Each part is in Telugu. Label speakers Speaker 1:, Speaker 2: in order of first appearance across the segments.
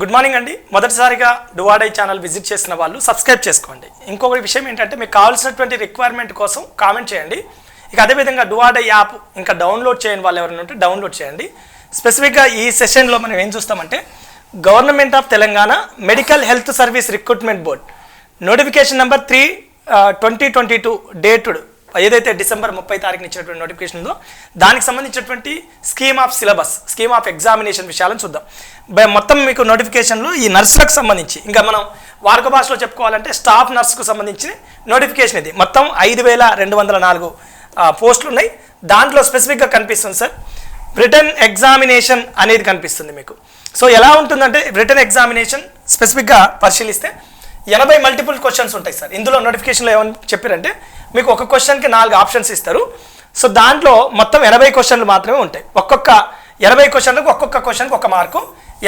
Speaker 1: గుడ్ మార్నింగ్ అండి. మొదటిసారిగా డువాడై ఛానల్ విజిట్ చేసిన వాళ్ళు సబ్స్క్రైబ్ చేసుకోండి. ఇంకొక విషయం ఏంటంటే మీకు కావాల్సినటువంటి రిక్వైర్మెంట్ కోసం కామెంట్ చేయండి. ఇక అదేవిధంగా డువాడై యాప్ ఇంకా డౌన్లోడ్ చేయని వాళ్ళు ఎవరైనా ఉంటే డౌన్లోడ్ చేయండి. స్పెసిఫిక్గా ఈ సెషన్లో మనం ఏం చూస్తామంటే government of Telangana medical health service recruitment board notification number three twenty twenty two dated ఏదైతే డిసెంబర్ ముప్పై తారీఖున ఇచ్చినటువంటి నోటిఫికేషన్ ఉందో దానికి సంబంధించినటువంటి scheme of syllabus scheme of examination విషయాలను చూద్దాం. మొత్తం మీకు నోటిఫికేషన్లు ఈ నర్సులకు సంబంధించి ఇంకా మనం వాడుక భాషలో చెప్పుకోవాలంటే స్టాఫ్ నర్సుకు సంబంధించి నోటిఫికేషన్ ఇది. మొత్తం ఐదు వేల రెండు వందల నాలుగు పోస్టులు ఉన్నాయి. దాంట్లో స్పెసిఫిక్గా కనిపిస్తుంది సార్ రిటర్న్ ఎగ్జామినేషన్ అనేది కనిపిస్తుంది మీకు. సో ఎలా ఉంటుందంటే రిటర్న్ ఎగ్జామినేషన్ స్పెసిఫిక్గా పరిశీలిస్తే ఎనభై మల్టిపుల్ క్వశ్చన్స్ ఉంటాయి సార్. ఇందులో నోటిఫికేషన్లో ఏమని చెప్పారంటే మీకు ఒక క్వశ్చన్కి నాలుగు ఆప్షన్స్ ఇస్తారు. సో దాంట్లో మొత్తం ఎనభై క్వశ్చన్లు మాత్రమే ఉంటాయి. ఒక్కొక్క ఎనభై క్వశ్చన్లకు ఒక్కొక్క క్వశ్చన్కి ఒక మార్కు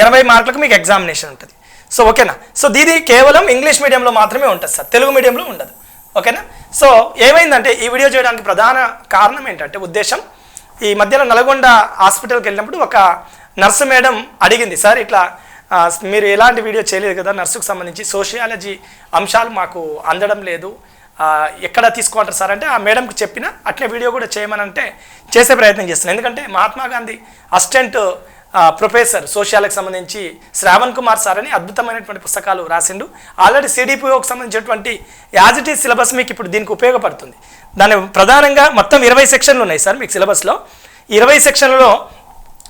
Speaker 1: ఎనభై మార్కులకు మీకు ఎగ్జామినేషన్ ఉంటుంది. సో ఓకేనా? సో దీది కేవలం ఇంగ్లీష్ మీడియంలో మాత్రమే ఉంటుంది సార్. తెలుగు మీడియంలో ఉండదు. ఓకేనా? సో ఏమైందంటే ఈ వీడియో చేయడానికి ప్రధాన కారణం ఏంటంటే ఉద్దేశం ఈ మధ్యలో నల్గొండ హాస్పిటల్కి వెళ్ళినప్పుడు ఒక నర్సు మేడం అడిగింది సార్ ఇట్లా మీరు ఎలాంటి వీడియో చేయలేదు కదా నర్సుకు సంబంధించి. సోషియాలజీ అంశాలు మాకు అందడం లేదు. ఎక్కడ తీసుకుంటారు సార్? అంటే ఆ మేడంకి చెప్పిన అట్లే వీడియో కూడా చేయమని అంటే చేసే ప్రయత్నం చేస్తున్నాను. ఎందుకంటే మహాత్మా గాంధీ అసిస్టెంట్ ప్రొఫెసర్ సోషియాలకు సంబంధించి శ్రావణ్ కుమార్ సార్ అని అద్భుతమైనటువంటి పుస్తకాలు రాసిండు. ఆల్రెడీ సిడిపిఓకి సంబంధించినటువంటి యాజ్ ఇట్ ఈజ్ సిలబస్ మీకు ఇప్పుడు దీనికి ఉపయోగపడుతుంది. దాని ప్రధానంగా మొత్తం ఇరవై సెక్షన్లు ఉన్నాయి సార్ మీకు సిలబస్లో. ఇరవై సెక్షన్లలో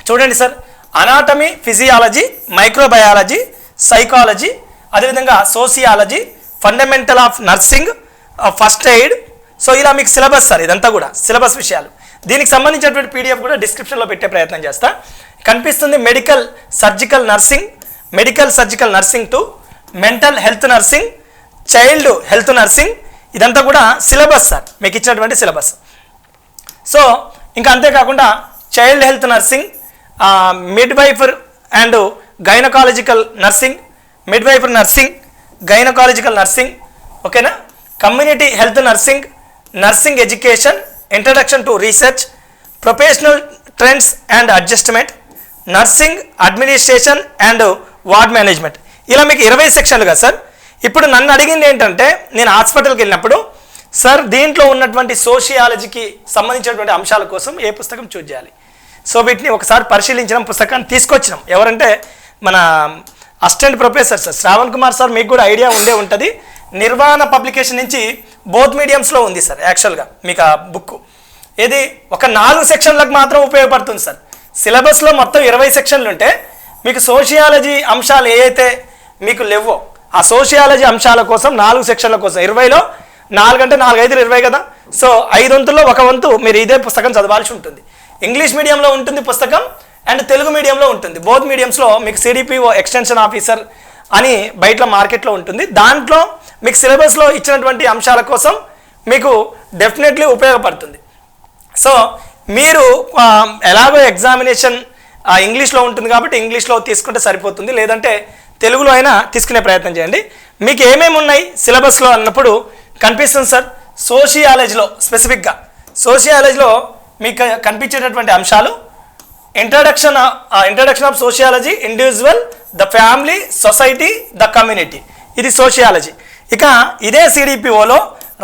Speaker 1: చూడండి sir anatomy physiology microbiology psychology అదేవిధంగా sociology fundamental of nursing first aid so ఇలా మీకు సిలబస్ సార్ ఇదంతా కూడా సిలబస్ విషయాలు. దీనికి సంబంధించినటువంటి పీడిఎఫ్ కూడా డిస్క్రిప్షన్లో పెట్టే ప్రయత్నం చేస్తా. కనిపిస్తుంది medical surgical nursing medical surgical nursing two mental health nursing child health nursing ఇదంతా కూడా సిలబస్ సార్ మీకు ఇచ్చినటువంటి సిలబస్ సో ఇంకా అంతేకాకుండా child health nursing midwifery and gynaecological nursing midwifery nursing gynaecological nursing ఓకేనా community health nursing nursing education introduction to research professional trends and adjustment nursing administration and ward management ఇలా మీకు ఇరవై సెక్షన్లు కదా సార్? ఇప్పుడు నన్ను అడిగింది ఏంటంటే నేను హాస్పిటల్కి వెళ్ళినప్పుడు సార్ దీంట్లో ఉన్నటువంటి సోషియాలజీకి సంబంధించినటువంటి అంశాల కోసం ఏ పుస్తకం చూజ్ చేయాలి? సో వీటిని ఒకసారి పరిశీలించిన పుస్తకాన్ని తీసుకొచ్చినాం. ఎవరంటే మన assistant professor sir Shravan Kumar sir మీకు కూడా ఐడియా ఉండే ఉంటుంది. నిర్వాణ పబ్లికేషన్ నుంచి బోత్ మీడియంస్లో ఉంది సార్ యాక్చువల్గా మీకు ఆ బుక్ ఇది ఒక నాలుగు సెక్షన్లకు మాత్రం ఉపయోగపడుతుంది సార్. సిలబస్లో మొత్తం ఇరవై సెక్షన్లు ఉంటే మీకు సోషియాలజీ అంశాలు ఏ అయితే మీకు లేవో ఆ సోషియాలజీ అంశాల కోసం నాలుగు సెక్షన్ల కోసం ఇరవైలో నాలుగు అంటే నాలుగు ఐదులు ఇరవై కదా? సో ఐదు వంతుల్లో ఒక వంతు మీరు ఇదే పుస్తకం చదవాల్సి ఉంటుంది. ఇంగ్లీష్ మీడియంలో ఉంటుంది పుస్తకం అండ్ తెలుగు మీడియంలో ఉంటుంది. బోత్ మీడియంస్లో మీకు సిడిపిఓ ఎక్స్టెన్షన్ ఆఫీసర్ అని బయట మార్కెట్లో ఉంటుంది. దాంట్లో మీకు సిలబస్లో ఇచ్చినటువంటి అంశాల కోసం మీకు డెఫినెట్లీ ఉపయోగపడుతుంది. సో మీరు ఎలాగో ఎగ్జామినేషన్ ఇంగ్లీష్లో ఉంటుంది కాబట్టి ఇంగ్లీష్లో తీసుకుంటే సరిపోతుంది. లేదంటే తెలుగులో అయినా తీసుకునే ప్రయత్నం చేయండి. మీకు ఏమేమి ఉన్నాయి సిలబస్లో అన్నప్పుడు కనిపిస్తుంది సార్. సోషియాలజీలో స్పెసిఫిక్గా సోషియాలజీలో మీకు కనిపించేటటువంటి అంశాలు. Introduction introduction of sociology individual the family society the community ఇది సోషియాలజీ ఇక ఇదే సిడిపిఓలో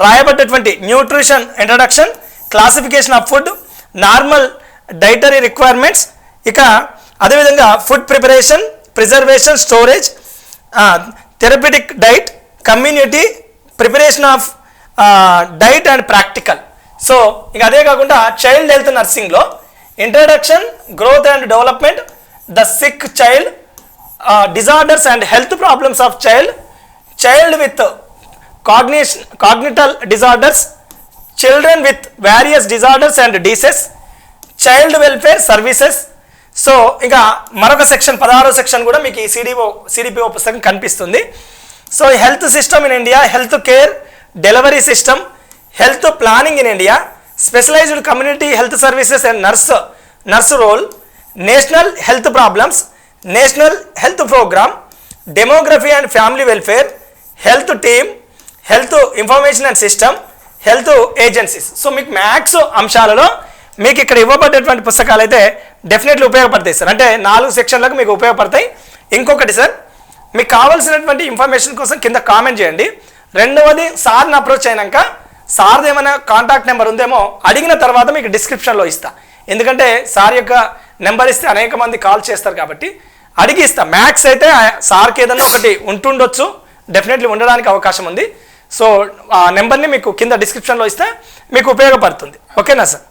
Speaker 1: రాయబడ్డటువంటి nutrition introduction classification of food normal dietary requirements ఇక అదేవిధంగా food preparation preservation storage therapeutic diet community preparation of diet and practical so ఇక అదే కాకుండా child health నర్సింగ్లో introduction growth and development the sick child disorders and health problems of child child with cognition congenital disorders children with various disorders and diseases child welfare services so ఇంకా మరొక సెక్షన్ పదహారో సెక్షన్ కూడా మీకు ఈ సిడిఓ సిడిపిఓ పుస్తకం కనిపిస్తుంది. So health system in India health care delivery system health planning in India specialised community health services and nurse nurse role national health problems national health programme demography and family welfare health team health information and system health agencies. So మీకు మ్యాథ్స్ అంశాలలో మీకు ఇక్కడ ఇవ్వబడ్డటువంటి పుస్తకాలు అయితే డెఫినెట్లీ ఉపయోగపడతాయి సార్. అంటే నాలుగు సెక్షన్లకు మీకు ఉపయోగపడతాయి. ఇంకొకటి సార్ మీకు కావాల్సినటువంటి ఇన్ఫర్మేషన్ కోసం కింద కామెంట్ చేయండి. రెండవది సార్ని అప్రోచ్ అయినాక సార్ది ఏమైనా కాంటాక్ట్ నెంబర్ ఉందేమో అడిగిన తర్వాత మీకు డిస్క్రిప్షన్లో ఇస్తా. ఎందుకంటే సార్ యొక్క నెంబర్ ఇస్తే అనేక మంది కాల్ చేస్తారు కాబట్టి అడిగి ఇస్తా. మ్యాథ్స్ అయితే సార్కి ఏదైనా ఒకటి ఉంటుండొచ్చు. డెఫినెట్లీ ఉండడానికి అవకాశం ఉంది. సో ఆ నెంబర్ని మీకు కింద డిస్క్రిప్షన్లో ఇస్తే మీకు ఉపయోగపడుతుంది. ఓకేనా సార్?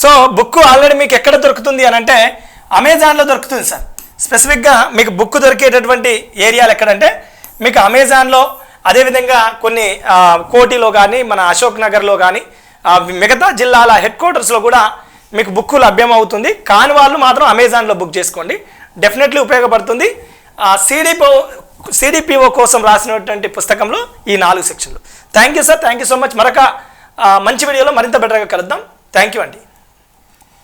Speaker 1: సో బుక్ ఆల్రెడీ మీకు ఎక్కడ దొరుకుతుంది అని అంటే అమెజాన్లో దొరుకుతుంది సార్. స్పెసిఫిక్గా మీకు బుక్ దొరికేటటువంటి ఏరియాలు ఎక్కడంటే మీకు అమెజాన్లో అదేవిధంగా కొన్ని కోటిలో కానీ మన అశోక్ నగర్లో కానీ మిగతా జిల్లాల హెడ్ క్వార్టర్స్లో కూడా మీకు బుక్ లభ్యమవుతుంది కాని వాళ్ళు మాత్రం అమెజాన్లో బుక్ చేసుకోండి. డెఫినెట్లీ ఉపయోగపడుతుంది. సిడిపో సిడిపిఓ కోసం రాసినటువంటి పుస్తకంలో ఈ నాలుగు సెక్షన్లు. Thank you sir. Thank you so much. మరొక మంచి వీడియోలో మరింత బెటర్గా కలుద్దాం. థ్యాంక్ యూ అండి.